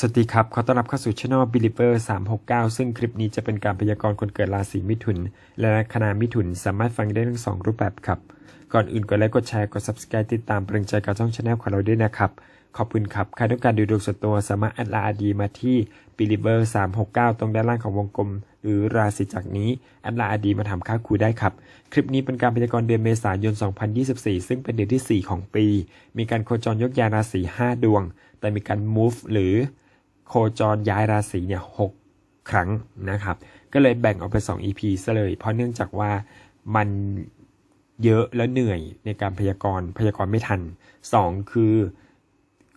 สวัสดีครับ ขอต้อนรับเข้าสู่ช่อง Believer 369 ซึ่งคลิปนี้จะเป็นการพยากรณ์คนเกิดราศีมิถุน และลัคนามิถุนสามารถฟังได้ทั้งสองรูปแบบครับ ก่อนอื่นกดไลค์กดแชร์กด Subscribe ติดตามเป็นกำลังใจกับช่องช anel ของเราด้วยนะครับ ขอบคุณครับ ใครต้องการดูดวงส่วนตัวสามารถแอดไลน์ดีมาที่ Believer 369 ตรงด้านล่างของวงกลม หรือราศีจากนี้แอดไลน์ดีมาทำค่าครูได้ครับ คลิปนี้เป็นการพยากรณ์เดือนเมษายน 2024 ซึ่งเป็นเดือนที่ 4 ของปี มีการโคจรยกยาราศี5ดวง แต่มีการ move หรือ โคจรย้ายราศีเนี่ยหกครั้งนะครับ ก็เลยแบ่งออกเป็น2 EP ซะเลย เพราะเนื่องจากว่ามันเยอะและเหนื่อยในการพยากรณ์พยากรณ์ไม่ทัน 2 คือ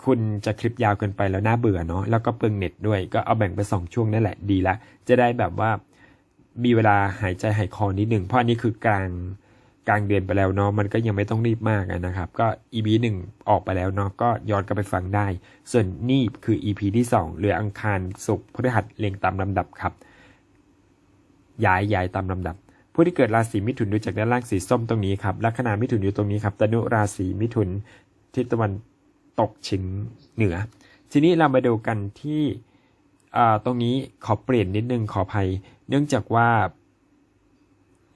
คุณจะคลิปยาวเกินไปแล้วน่าเบื่อเนาะแล้วก็เปลืองเน็ตด้วยก็เอาแบ่งเป็นสองช่วงนั่นแหละดีละ จะได้แบบว่ามีเวลาหายใจหายคอนิดหนึ่งเพราะอันนี้คือกลาง กลางเดือนไปแล้วเนาะมันก็ยังไม่ต้องรีบมากนะครับ ก็ EP หนึ่งออกไปแล้วเนาะก็ย้อนกลับไปฟังได้ ส่วนนี่คือ EP ที่ 2 เหลืออังคารศุกร์พฤหัสเรียงตามลำดับครับ ย้ายย้ายตามลำดับ ผู้ที่เกิดราศีมิถุนดูจากด้านล่างสีส้มตรงนี้ครับลัคนามิถุนอยู่ตรงนี้ครับตนุราศีมิถุนทิศตะวันตกเฉียงเหนือ ทีนี้เรามาดูกันที่ตรงนี้ขอเปลี่ยนนิดนึงขออภัย เนื่องจากว่า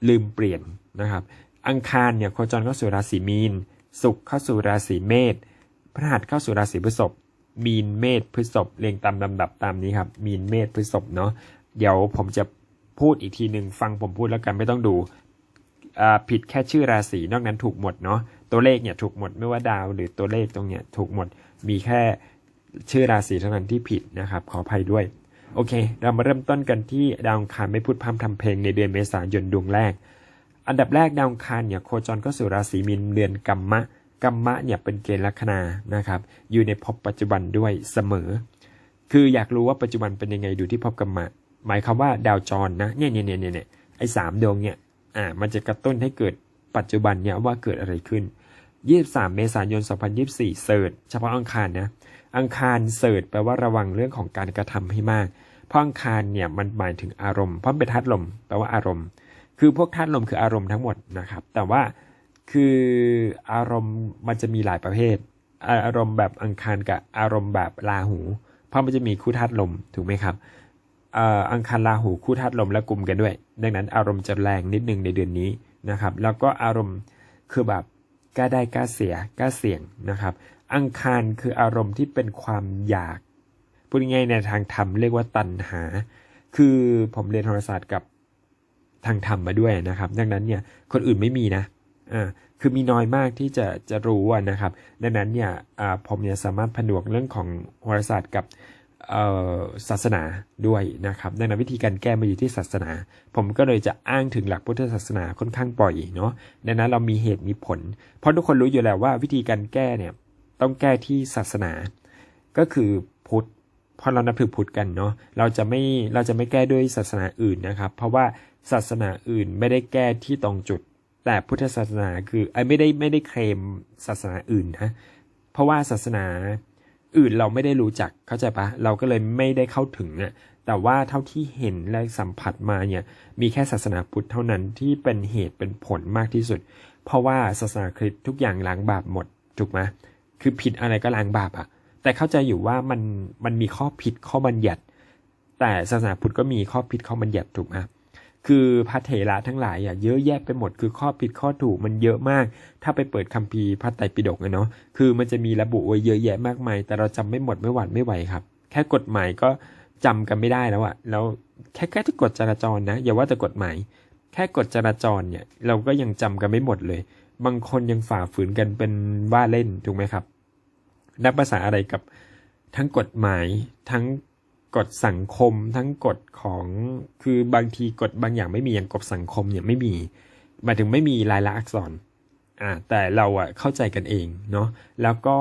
ลืมเปลี่ยนนะครับ อังคารเนี่ยโคจรเข้าสู่ราศีมีนศุกร์เข้าสู่ราศีเมษพฤหัสเข้าสู่ราศีพฤษภมีนเมษพฤษภเรียงตามลำดับตามนี้ครับ มีนเมษพฤษภเนาะเดี๋ยวผมจะพูดอีกทีหนึ่งฟังผมพูดแล้วกันไม่ต้องดูผิดแค่ชื่อราศีนอกนั้นถูกหมดเนาะตัวเลขเนี่ยถูกหมดไม่ว่าดาวหรือตัวเลขตรงเนี้ยถูกหมดมีแค่ชื่อราศีเท่านั้นที่ผิดนะครับ ขออภัยด้วย โอเค เรามาเริ่มต้นกันที่ดาวอังคารไม่พูดพร่ำทำเพลงในเดือนเมษายนดวงแรก อันดับแรกดาวอังคารเนี่ยโคจรเข้าสู่ราศีมีนเดือนกัมมะกัมมะเนี่ยเป็นเกณฑ์ลัคนานะครับ อยู่ในภพปัจจุบันด้วยเสมอ คืออยากรู้ว่าปัจจุบันเป็นยังไงดูที่ภพกัมมะ หมายความว่าดาวจรนะเนี่ยเนี่ยเนี่ยเนี่ยไอ้สามดวงเนี่ยอ่ามันจะกระตุ้นให้เกิดปัจจุบันเนี่ยว่าเกิดอะไรขึ้น 23 เมษายน 2024 เสิร์ชเฉพาะอังคารนะอังคารเสิร์ชแปลว่าระวังเรื่องของการกระทำให้มาก เพราะอังคารเนี่ยมันหมายถึงอารมณ์เพราะเป็นธาตุลมแปลว่าอารมณ์ คือพวกธาตุลมคืออารมณ์ทั้งหมดนะครับ แต่ว่าคืออารมณ์มันจะมีหลายประเภทอาอารมณ์แบบอังคารกับอารมณ์แบบราหู เพราะมันจะมีคู่ธาตุลมถูกไหมครับอังคารราหูคู่ธาตุลมและกลุ่มกันด้วย ดังนั้นอารมณ์จะแรงนิดนึงในเดือนนี้นะครับ แล้วก็อารมณ์คือแบบกล้าได้กล้าเสียกล้าเสี่ยงนะครับ อังคารคืออารมณ์ที่เป็นความอยากพูดง่ายๆในทางธรรมเรียกว่าตัณหา คือผมเรียนโหราศาสตร์กับ ทางธรรมมาด้วยนะครับ ดังนั้นเนี่ยคนอื่นไม่มีนะอ่าคือมีน้อยมากที่จะจะรู้นะครับ ดังนั้นเนี่ยอ่าผมเนี่ยสามารถผนวกเรื่องของโหราศาสตร์กับเอ่อศาสนาด้วยนะครับ ดังนั้นวิธีการแก้มาอยู่ที่ศาสนา ผมก็เลยจะอ้างถึงหลักพุทธศาสนาค่อนข้างบ่อยเนาะดังนั้นเรามีเหตุมีผล เพราะทุกคนรู้อยู่แล้วว่าวิธีการแก้เนี่ยต้องแก้ที่ศาสนา ก็คือพุทธเพราะเรานับถือพุทธกันเนาะเราจะไม่เราจะไม่แก้ด้วยศาสนาอื่นนะครับ เพราะว่า ศาสนาอื่นไม่ได้แก้ที่ตรงจุด แต่พุทธศาสนาคือไอ้ไม่ได้ไม่ได้เคลมศาสนาอื่นนะเพราะว่าศาสนาอื่นเราไม่ได้รู้จักเข้าใจปะเราก็เลยไม่ได้เข้าถึงอะแต่ว่าเท่าที่เห็นและสัมผัสมาเนี่ยมีแค่ศาสนาพุทธเท่านั้นที่เป็นเหตุเป็นผลมากที่สุด เพราะว่าศาสนาคริสต์ทุกอย่างล้างบาปหมดถูกไหมคือผิดอะไรก็ล้างบาปอะแต่เข้าใจอยู่ว่ามันมันมีข้อผิดข้อบัญญัติ แต่ศาสนาพุทธก็มีข้อผิดข้อบัญญัติถูกไหม คือพระเถระทั้งหลายอะเยอะแยะไปหมดคือข้อผิดข้อถูกมันเยอะมาก ถ้าไปเปิดคัมภีร์พระไตรปิฎกเนาะคือมันจะมีระบุไว้เยอะแยะมากมาย แต่เราจำไม่หมดไม่หวัดไม่ไหวครับ แค่กฎหมายก็จำกันไม่ได้แล้วอะแล้วแค่แค่ที่กฎจราจรนะ อย่าว่าแต่กฎหมาย แค่กฎจราจรเนี่ยเราก็ยังจำกันไม่หมดเลย บางคนยังฝ่าฝืนกันเป็นว่าเล่นถูกไหมครับนับภาษาอะไรกับทั้งกฎหมายทั้ง กฎสังคมทั้งกฎของคือบางทีกฎบางอย่างไม่มีอย่างกฎสังคมเนี่ยไม่มีหมายถึงไม่มีลายลักษณ์อักษรอ่าแต่เราอะเข้าใจกันเองเนาะแล้วก็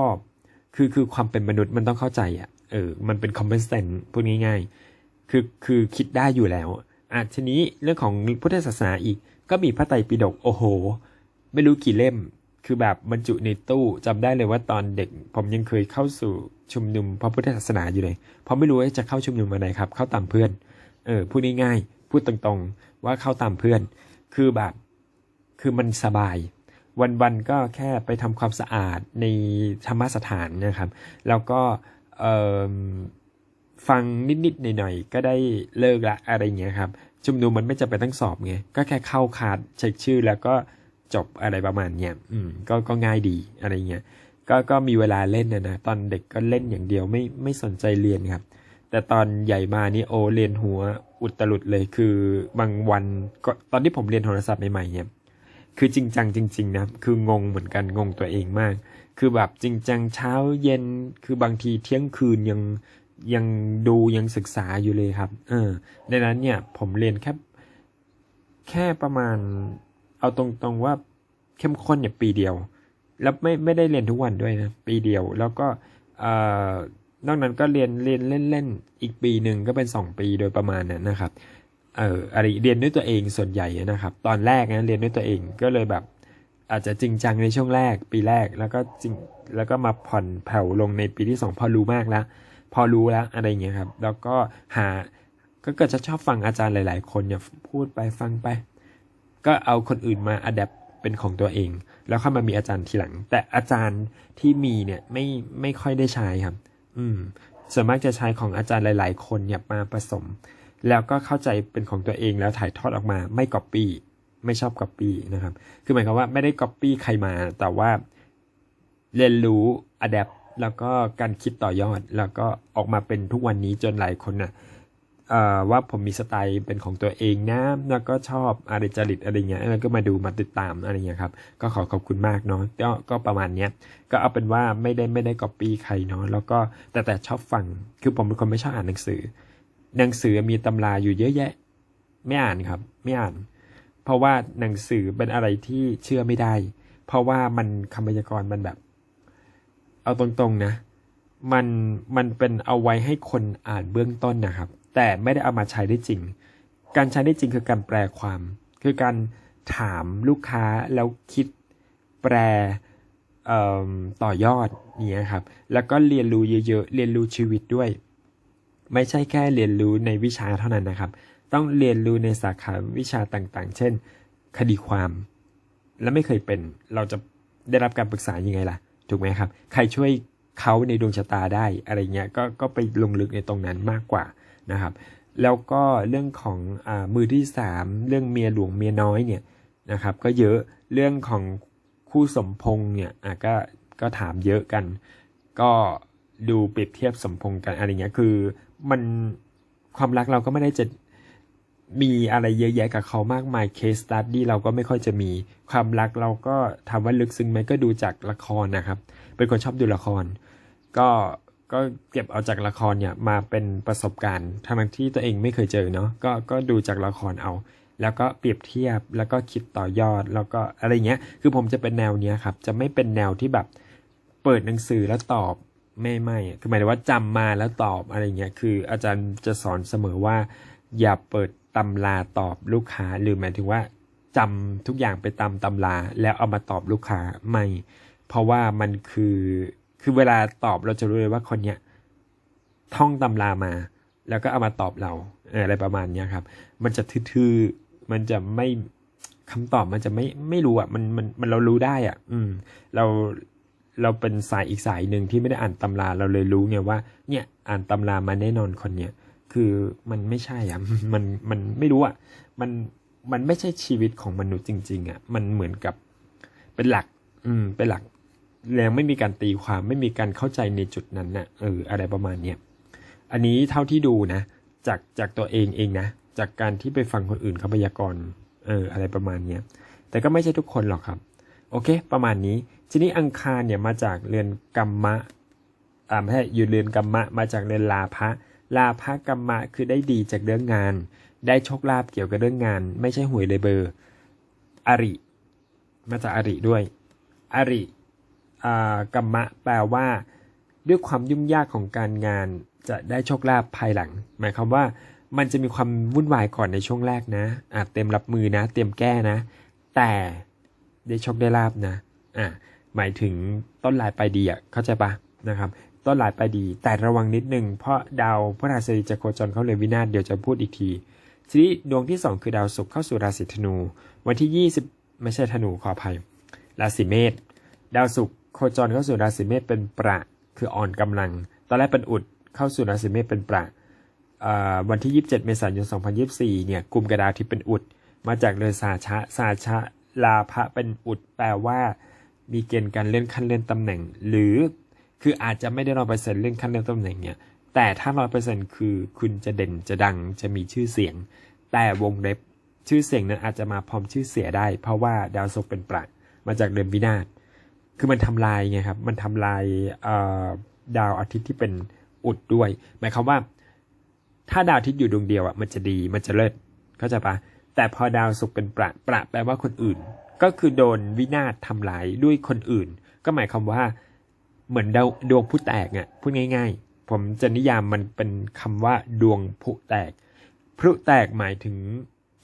คือคือความเป็นมนุษย์มันต้องเข้าใจอะเออมันเป็น common sense พูดง่ายๆคือคือคิดได้อยู่แล้วอะทีนี้เรื่องของพุทธศาสนาอีกก็มีพระไตรปิฎกโอ้โห ไม่รู้กี่เล่ม คือแบบบรรจุในตู้จำได้เลยว่าตอนเด็ก ผมยังเคยเข้าสู่ชุมนุมพระพุทธศาสนาอยู่เลยเพราะไม่รู้ว่าจะเข้าชุมนุมอะไรครับ เข้าตามเพื่อน เออพูดง่ายๆพูดตรงๆว่าเข้าตามเพื่อน คือแบบคือมันสบาย วันๆก็แค่ไปทำความสะอาดในธรรมสถานนะครับ แล้วก็ฟังนิดๆหน่อยๆก็ได้เลิกละอะไรเงี้ยครับชุมนุมมันไม่จำเป็นต้องสอบไงก็แค่เข้าคาดเช็คชื่อแล้วก็ จบอะไรประมาณเนี้ยอืมก็ก็ง่ายดีอะไรเงี้ยก็ก็มีเวลาเล่นนะนะตอนเด็กก็เล่นอย่างเดียวไม่ไม่สนใจเรียนครับ แต่ตอนใหญ่มานี่โอเรียนหัวอุตลุดเลยคือบางวันก็ตอนที่ผมเรียนโทรศัพท์ใหม่ๆเนี่ยคือจริงจังจริง ๆ นะ คืองงเหมือนกันงงตัวเองมาก คือแบบจริงจังเช้าเย็นคือบางทีเที่ยงคืนยังยังดูยังศึกษาอยู่เลยครับ เออในนั้นเนี่ยผมเรียนแค่แค่ประมาณ เอาตรงๆว่าเข้มข้นเนี่ยปีเดียว แล้วไม่ไม่ได้เรียนทุกวันด้วยนะปีเดียวแล้วก็อนอกนั้นก็เรียนเรียนเล่นๆอีกปีหนึ่งก็เป็นสองปีโดยประมาณนั้นนะครับเอออะไรเรียนด้วยตัวเองส่วนใหญ่นะครับ ตอนแรกนะเรียนด้วยตัวเองก็เลยแบบ อาจจะจริงจังในช่วงแรก ปีแรกแล้วก็จริงแล้วก็มาผ่อนแผ่วลงในปีที่สองพอรู้มากแล้วพอรู้แล้วอะไรอย่างเงี้ยครับ แล้วก็หาก็เกิดจะชอบฟังอาจารย์หลาย ๆ คนเนี่ยพูดไปฟังไป ก็เอาคนอื่นมาอัดแอปเป็นของตัวเอง แล้วค่อยมามีอาจารย์ทีหลัง แต่อาจารย์ที่มีเนี่ยไม่ไม่ค่อยได้ใช้ครับ อืมส่วนมากจะใช้ของอาจารย์หลาย ๆ คนเนี่ยมาผสม แล้วก็เข้าใจเป็นของตัวเองแล้วถ่ายทอดออกมาไม่ก๊อปปี้ไม่ชอบก๊อปปี้นะครับ คือหมายความว่าไม่ได้ก๊อปปี้ใครมา แต่ว่าเรียนรู้อัดแอปแล้วก็การคิดต่อยอด แล้วก็ออกมาเป็นทุกวันนี้จนหลายคนนะ่ะ ว่าผมมีสไตล์เป็นของตัวเองนะ แล้วก็ชอบอะไรจริตอะไรเงี้ยแล้วก็มาดูมาติดตามอะไรเงี้ยครับ ก็ขอขอบคุณมากเนาะก็ก็ประมาณเนี้ย ก็เอาเป็นว่าไม่ได้ไม่ได้ก๊อปปี้ใครเนาะ แล้วก็แต่แต่ชอบฟัง คือผมเป็นคนไม่ชอบอ่านหนังสือ หนังสือมีตำราอยู่เยอะแยะ ไม่อ่านครับ ไม่อ่าน เพราะว่าหนังสือเป็นอะไรที่เชื่อไม่ได้ เพราะว่ามันคำพยากรณ์มันแบบ เอาตรงๆนะ มันมันเป็นเอาไว้ให้คนอ่านเบื้องต้นนะครับ แต่ไม่ได้เอามาใช้ได้จริง การใช้ได้จริงคือการแปลความ คือการถามลูกค้าแล้วคิดแปลต่อยอดนี้ครับ แล้วก็เรียนรู้เยอะๆ เรียนรู้ชีวิตด้วย ไม่ใช่แค่เรียนรู้ในวิชาเท่านั้นนะครับ ต้องเรียนรู้ในสาขาวิชาต่างๆ เช่น คดีความ และไม่เคยเป็น เราจะได้รับการปรึกษายังไงล่ะ ถูกไหมครับ ใครช่วย เขาในดวงชะตาได้อะไรเงี้ยก็ก็ไปลงลึกในตรงนั้นมากกว่านะครับ แล้วก็เรื่องของอมือที่สามเรื่องเมียหลวงเมียน้อยเนี่ยนะครับก็เยอะเรื่องของคู่สมพงษ์เนี่ยอะก็ก็ถามเยอะกัน ก็ดูเปรียบเทียบสมพงษ์กันอะไรเงี้ยคือมันความรักเราก็ไม่ได้จะมีอะไรเยอะแยะกับเขามากมายเคสตัดดี้เราก็ไม่ค่อยจะมีความรักเราก็ถามว่าลึกซึ้งไหมก็ดูจากละครนะครับ เป็นคนชอบดูละคร ก็ก็เก็บเอาจากละครเนี่ยมาเป็นประสบการณ์ทั้งที่ตัวเองไม่เคยเจอเนาะก็ก็ดูจากละครเอา แล้วก็เปรียบเทียบแล้วก็คิดต่อยอดแล้วก็อะไรเงี้ยคือผมจะเป็นแนวเนี้ยครับจะไม่เป็นแนวที่แบบเปิดหนังสือแล้วตอบไม่ไม่คือหมายถึงว่าจำมาแล้วตอบอะไรเงี้ยคืออาจารย์จะสอนเสมอว่า อย่าเปิดตำราตอบลูกค้าหรือหมายถึงว่าจำทุกอย่างไปตามตำราแล้วเอามาตอบลูกค้าไม่ เพราะว่ามันคือคือเวลาตอบเราจะรู้เลยว่าคนเนี้ยท่องตำรามา แล้วก็เอามาตอบเราอออะไรประมาณเนี้ยครับ มันจะทื่อๆมันจะไม่คำตอบมันจะไม่ไม่รู้อะมันมันมันเรารู้ได้อะ อืม เราเราเป็นสายอีกสายหนึ่งที่ไม่ได้อ่านตำราเราเลยรู้ไงว่า เนี่ยอ่านตำรามาแน่นอนคนเนี้ยคือมันไม่ใช่อะมันมันไม่รู้อะมันมันไม่ใช่ชีวิตของมนุษย์จริง ๆ อะ มันเหมือนกับเป็นหลัก อืม เป็นหลัก แล้วไม่มีการตีความไม่มีการเข้าใจในจุดนั้นน่ะเอออะไรประมาณเนี้ยอันนี้เท่าที่ดูนะ จากจากตัวเองเองนะ จากการที่ไปฟังคนอื่นเขาพยากรณ์เอออะไรประมาณเนี้ยแต่ก็ไม่ใช่ทุกคนหรอกครับ โอเค ประมาณนี้ ทีนี้อังคารเนี่ยมาจากเรือนกรรมะอ่าไม่ใช่อยู่เรือนกรรมะ มาจากเรือนลาภะลาภะกรรมะคือได้ดีจากเรื่องงาน ได้โชคลาภเกี่ยวกับเรื่องงาน ไม่ใช่หวยเลยเบอร์ อริ มาจากอริด้วย อริ กรรมะแปลว่า ด้วยความยุ่งยากของการงานจะได้โชคลาภภายหลัง หมายความว่ามันจะมีความวุ่นวายก่อนในช่วงแรกนะอาจเตรียมรับมือนะ เตรียมแก้นะ แต่ได้โชคได้ลาบนะอ่าหมายถึงต้นลายปลายดีอะเข้าใจปะนะครับ ต้นลายปลายดี แต่ระวังนิดนึงเพราะดาวพระราศีจะโคจรเข้าเรือนวินาศเดี๋ยวจะพูดอีกทีทีนี้ดวงที่สองคือดาวศุกร์เข้าสู่ราศีธนู วันที่ 20 ไม่ใช่ธนูขออภัย ราศีเมษดาวศุกร์ โคจรเข้าสู่ราศีเมษเป็นประ คืออ่อนกำลัง ตอนแรกเป็นอุดเข้าสู่ราศีเมษเป็นประวันที่ 27 เมษายน 2024 เนี่ยกลุ่มกระดาวที่เป็นอุด มาจากเรือนสาชะสาชะลาภะเป็นอุด แปลว่า มีเกณฑ์การเลื่อนขั้นเลื่อนตำแหน่ง หรือคืออาจจะไม่ได้ร้อยเปอร์เซ็นต์เลื่อนขั้นเลื่อนตำแหน่งเนี่ยแต่ถ้าร้อยเปอร์เซ็นต์คือคุณจะเด่นจะดังจะมีชื่อเสียง แต่วงเล็บชื่อเสียงนั้นอาจจะมาพร้อมชื่อเสียได้ เพราะว่าดาวศุกร์เป็นประมาจากเดือนวินาศ คือมันทำลายไงครับ มันทำลายดาวอาทิตย์ที่เป็นอุดด้วย หมายความว่า ถ้าดาวอาทิตย์อยู่ดวงเดียวอะมันจะดีมันจะเลิศเข้าใจปะแต่พอดาวศุกร์เป็นประประแปลว่าคนอื่น ก็คือโดนวินาศทำลายด้วยคนอื่น ก็หมายความว่า เหมือนดาวดวงผู้แตกอะพูดง่าย ๆ ผมจะนิยามมันเป็นคำว่าดวงผุแตกพลุแตกหมายถึง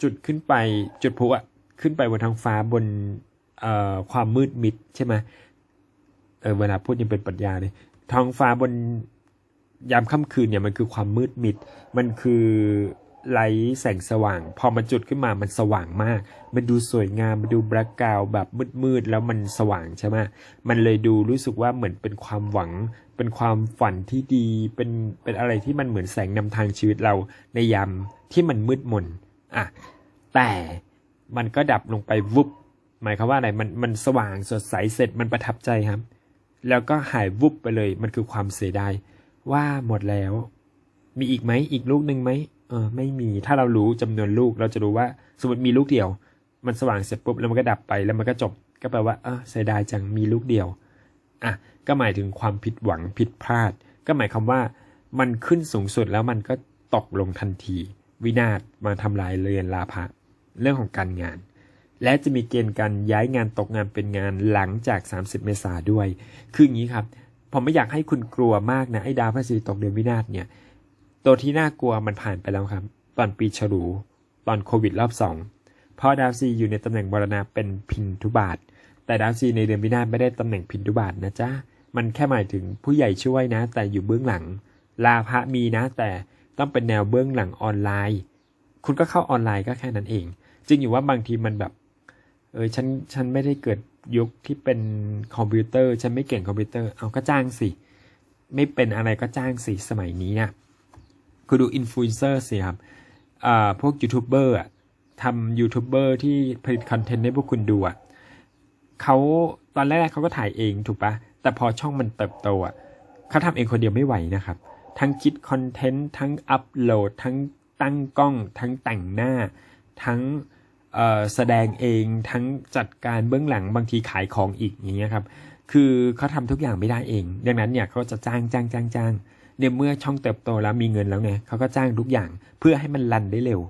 จุดขึ้นไปจุดพลุอะขึ้นไปบนท้องฟ้าบน ความมืดมิดใช่ไหมเออเวลาพูดยังเป็นปรัชญาเลยท้องฟ้าบนยามค่ำคืนเนี่ยมันคือความมืดมิด มันคือไร้แสงสว่าง พอมันจุดขึ้นมามันสว่างมาก มันดูสวยงาม มันดูแบล็กกราวแบบมืดๆแล้วมันสว่างใช่ไหมมันเลยดูรู้สึกว่าเหมือนเป็นความหวัง เป็นความฝันที่ดี เป็นเป็นอะไรที่มันเหมือนแสงนำทางชีวิตเราในยามที่มันมืดมนอะแต่มันก็ดับลงไปวุบ หมายความว่าอะไรมันมันสว่างสดใสเสร็จมันประทับใจครับ แล้วก็หายวุบไปเลย มันคือความเสียดายว่าหมดแล้ว มีอีกไหมอีกลูกหนึ่งไหมเออไม่มีถ้าเรารู้จำนวนลูกเราจะรู้ว่าสมมติมีลูกเดียว มันสว่างเสร็จปุ๊บแล้วมันก็ดับไปแล้วมันก็จบก็แปลว่าเออเสียดายจังมีลูกเดียวอะก็หมายถึงความผิดหวังผิดพลาด ก็หมายความว่ามันขึ้นสูงสุดแล้วมันก็ตกลงทันที วินาศมาทำลายเรือนลาภะเรื่องของการงาน และจะมีเกณฑ์การย้ายงานตกงานเป็นงานหลังจาก 30 เมษาด้วย คืออย่างนี้ครับ ผมไม่อยากให้คุณกลัวมากนะไอ้ดาวพฤหัสดีตกเดือนวินาศเนี่ย ตัวที่น่ากลัวมันผ่านไปแล้วครับ ตอนปีฉลู ตอนโควิดรอบสองเพราะดาวซีอยู่ในตำแหน่งบรณาเป็นพินทุบาท แต่ดาวซีในเดือนวินาศไม่ได้ตำแหน่งพินทุบาทนะจ๊ะ มันแค่หมายถึงผู้ใหญ่ช่วยนะ แต่อยู่เบื้องหลัง ลาภะมีนะ แต่ต้องเป็นแนวเบื้องหลังออนไลน์ คุณก็เข้าออนไลน์ก็แค่นั้นเองจริงอยู่ว่าบางทีมันแบบ เออฉันฉันไม่ได้เกิดยุคที่เป็นคอมพิวเตอร์ ฉันไม่เก่งคอมพิวเตอร์ เอาก็จ้างสิ ไม่เป็นอะไรก็จ้างสิ สมัยนี้นะคุณดูอินฟลูเอนเซอร์สิครับอ่าพวกยูทูบเบอร์อะทำยูทูบเบอร์ที่ผลิตคอนเทนต์ให้พวกคุณดูอะเขาตอนแรกเขาก็ถ่ายเองถูกปะแต่พอช่องมันเติบโตอะเขาทำเองคนเดียวไม่ไหวนะครับ ทั้งคิดคอนเทนต์ทั้งอัปโหลด ทั้งตั้งกล้อง ทั้งแต่งหน้า ทั้ง แสดงเองทั้งจัดการเบื้องหลังบางทีขายของอีกอย่างเงี้ยครับ คือเขาทำทุกอย่างไม่ได้เอง ดังนั้นเนี่ยเขาจะจ้างจ้างจ้างจ้างเนี่ยเมื่อช่องเติบโตแล้วมีเงินแล้วไงเขาก็จ้างทุกอย่างเพื่อให้มันรันได้เร็ว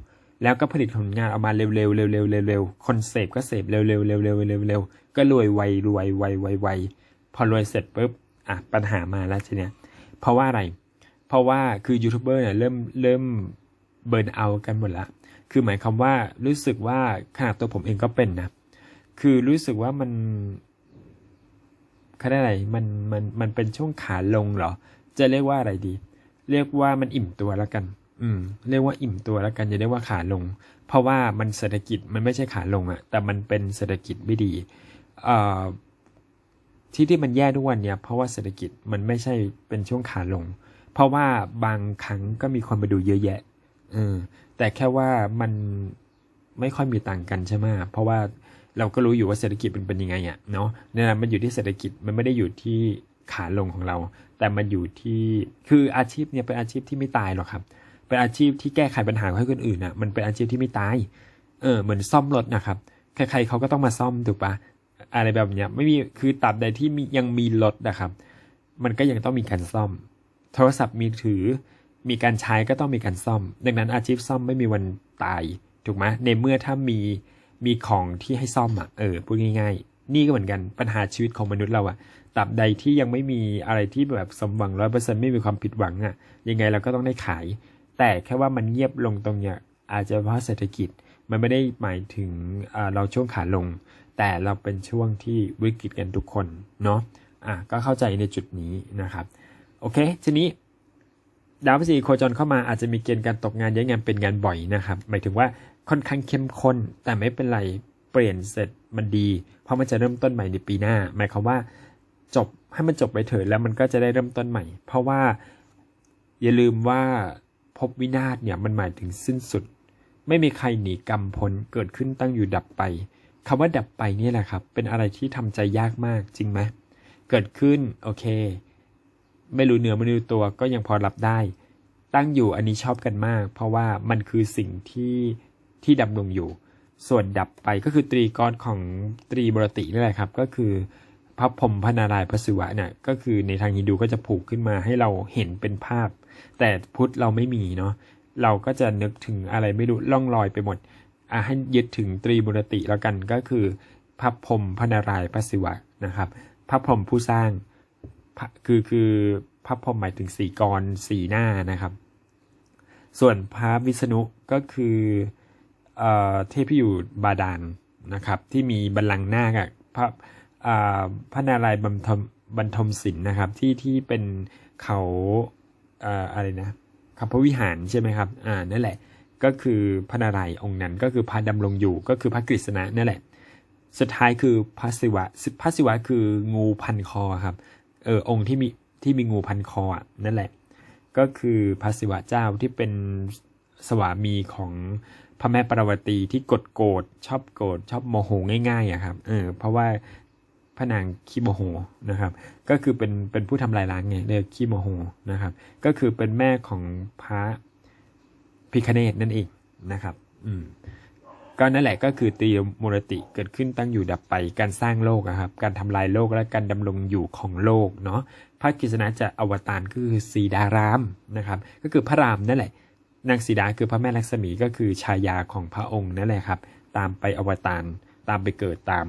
แล้วก็ผลิตผลงานออกมาเร็วๆเร็วๆเร็วๆเร็วๆคนเสพก็เสพเร็วๆเร็วๆเร็วๆเร็วๆก็รวยไวรวยไวไวไวพอรวยเสร็จปุ๊บอะปัญหามาแล้วทีเนี้ยเพราะว่าอะไร เพราะว่าคือยูทูบเบอร์เนี่ยเริ่มเริ่มเบิร์นเอากันหมดละ คือหมายความว่ารู้สึกว่าขนาดตัวผมเองก็เป็นนะ คือรู้สึกว่ามันเขาได้อะไรมันมันมันเป็นช่วงขาลงเหรอ จะเรียกว่าอะไรดี เรียกว่ามันอิ่มตัวแล้วกัน อืม เรียกว่าอิ่มตัวแล้วกันอย่าเรียกว่าขาลง เพราะว่ามันเศรษฐกิจมันไม่ใช่ขาลงอะแต่มันเป็นเศรษฐกิจไม่ดีเอ่อที่ที่มันแย่ทุกวันเนี่ยเพราะว่าเศรษฐกิจมันไม่ใช่เป็นช่วงขาลง เพราะว่าบางครั้งก็มีคนมาดูเยอะแยะ เออแต่แค่ว่ามันไม่ค่อยมีต่างกันใช่ไหมเพราะว่าเราก็รู้อยู่ว่าเศรษฐกิจมันเป็นยังไงอะเนาะเนี่ยนะมันอยู่ที่เศรษฐกิจมันไม่ได้อยู่ที่ขาลงของเรา แต่มันอยู่ที่คืออาชีพเนี่ยเป็นอาชีพที่ไม่ตายหรอกครับ เป็นอาชีพที่แก้ไขปัญหาให้คนอื่นอะมันเป็นอาชีพที่ไม่ตาย เออ เหมือนซ่อมรถนะครับใครๆเขาก็ต้องมาซ่อมถูกปะอะไรแบบเนี้ยไม่มีคือตราบใดที่มียังมีรถนะครับ มันก็ยังต้องมีการซ่อม โทรศัพท์มือถือ มีการใช้ก็ต้องมีการซ่อม ดังนั้นอาชีพซ่อมไม่มีวันตาย ถูกไหมในเมื่อถ้ามีมีของที่ให้ซ่อมอะเออพูดง่าย ๆ นี่ก็เหมือนกันปัญหาชีวิตของมนุษย์เราอะตราบใดที่ยังไม่มีอะไรที่แบบสมหวังร้อยเปอร์เซ็นต์ไม่มีความผิดหวังอะ ยังไงเราก็ต้องได้ขาย แต่แค่ว่ามันเงียบลงตรงเนี้ยอาจจะเพราะเศรษฐกิจมันไม่ได้หมายถึงอ่าเราช่วงขาลง แต่เราเป็นช่วงที่วิกฤตกันทุกคนเนาะอะก็เข้าใจในจุดนี้นะครับ โอเคทีนี้ ดาวพฤหัสอีโคจรเข้ามาอาจจะมีเกณฑ์การตกงานย้ายงานเป็นงานบ่อยนะครับ หมายถึงว่าค่อนข้างเข้มข้น แต่ไม่เป็นไรเปลี่ยนเสร็จมันดี เพราะมันจะเริ่มต้นใหม่ในปีหน้า หมายความว่าจบให้มันจบไปเถิดแล้วมันก็จะได้เริ่มต้นใหม่ เพราะว่าอย่าลืมว่าภพวินาศเนี่ยมันหมายถึงสิ้นสุด ไม่มีใครหนีกรรมพ้นเกิดขึ้นตั้งอยู่ดับไปคำว่าดับไปนี่แหละครับ เป็นอะไรที่ทำใจยากมากจริงไหมเกิดขึ้นโอเค ไม่รู้เนื้อไม่รู้ตัวก็ยังพอรับได้ ตั้งอยู่อันนี้ชอบกันมาก เพราะว่ามันคือสิ่งที่ที่ดำรงอยู่ ส่วนดับไปก็คือตรีกรของตรีบรตินี่แหละครับ ก็คือพระพรหมพนารายพระศิวะเนี่ยก็คือในทางฮินดูก็จะผูกขึ้นมาให้เราเห็นเป็นภาพ แต่พุทธเราไม่มีเนาะเราก็จะนึกถึงอะไรไม่รู้ล่องลอยไปหมดอะให้ยึดถึงตรีบุรติแล้วกันก็คือพระพรหมพนารายพระศิวะนะครับ พระพรหมผู้สร้าง คือคือพระพรหมหมายถึงสี่กรสี่หน้านะครับ ส่วนพระวิษณุก็คือเอ่อเทพที่อยู่บาดาลนะครับ ที่มีบัลลังก์หน้าคอะพระพระนารายณ์บรรทมบรรทมศิลป์นะครับที่ที่เป็นเขาเอ่ออะไรนะคำพระวิหารใช่ไหมครับ อ่านั่นแหละ ก็คือพระนารายณ์องค์นั้น ก็คือพระดำรงอยู่ก็คือพระกฤษณะนั่นแหละ สุดท้ายคือพระศิวะพระศิวะคืองูพันคอครับ เออองค์ที่มีที่มีงูพันคออะนั่นแหละ ก็คือพระศิวะเจ้าที่เป็นสวามีของพระแม่ปรวตีที่กดโกรธชอบโกรธชอบโมโหง่ายๆอะครับเออเพราะว่าพระนางขี้โมโหนะครับ ก็คือเป็นเป็นผู้ทำลายล้างไงเรียกขี้โมโหนะครับ ก็คือเป็นแม่ของพระพิคเนตนั่นเองนะครับ อืม ก็นั่นแหละก็คือตรีมูรติเกิดขึ้นตั้งอยู่ดับไปการสร้างโลกอะครับ การทำลายโลกและการดำรงอยู่ของโลกเนาะพระกฤษณะจะอวตารก็คือสีดารามนะครับก็คือพระรามนั่นแหละนางสีดาคือพระแม่ลักษมีก็คือชายาของพระองค์นั่นแหละครับ ตามไปอวตารตามไปเกิดตาม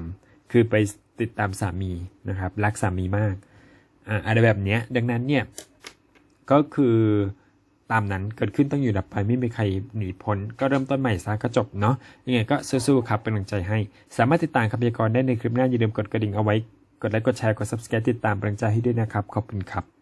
คือไปติดตามสามีนะครับ รักสามีมากอ่าอะไรแบบเนี้ยดังนั้นเนี่ยก็คือ ตามนั้นเกิดขึ้นต้องอยู่ดับไปไม่มีใครหนีพ้น ก็เริ่มต้นใหม่ซะก็จบเนาะยังไงก็สู้ๆครับเป็นกำลังใจให้ สามารถติดตามคำพยากรณ์ได้ในคลิปหน้าอย่าลืมกดกระดิ่งเอาไว้ กดไลค์กดแชร์กด subscribe ติดตามเป็นกำลังใจให้ด้วยนะครับขอบคุณครับ